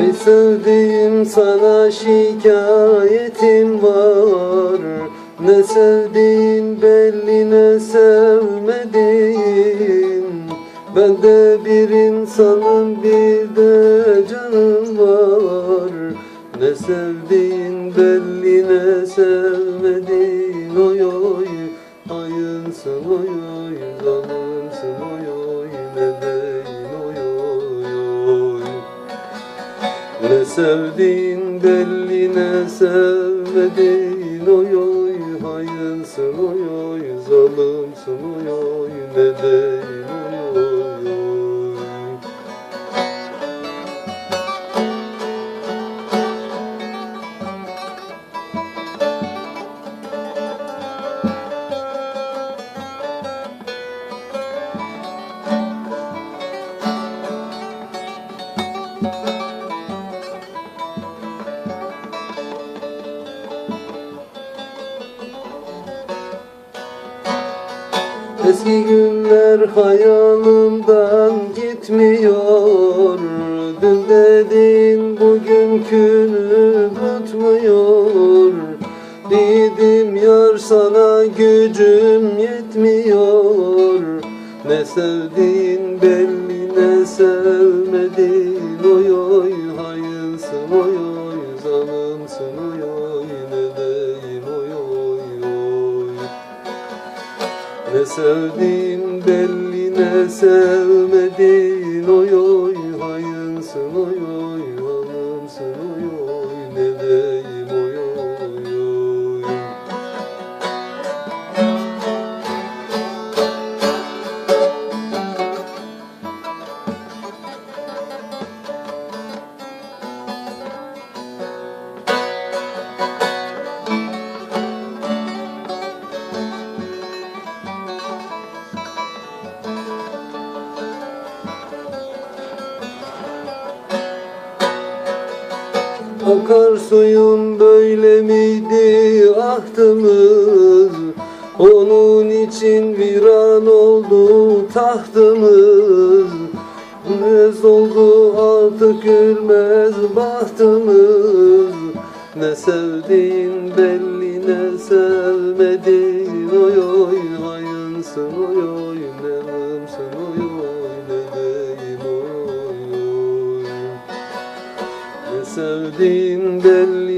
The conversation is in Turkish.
Ey sevdiğim sana şikayetim var. Ne sevdiğin belli ne sevmediğin. Ben de bir insanım bir de canım var. Ne sevdiğin belli ne sevmediğin. Oy oy hayınsın oy ne sevdiğin belli ne sevmediğin. Oy oy hayınsın oy oy zalimsin oy oy ne değil Eski günler hayalımdan gitmiyor. Dün dediğin bugünkünü tutmuyor Dedim yar sana gücüm yetmiyor. Ne sevdiğin belli ne sevmediğin ne sevdiğin belli ne sevmediğin Oy oy hayınsın oy oy Akar suyun böyle miydi ahtımız Onun için viran oldu tahtımız Gülmez oldu artık gülmez bahtımız Ne sevdiğin belli ne sevmediğin Oy oy hayınsın oy oy ne sevdiğin belli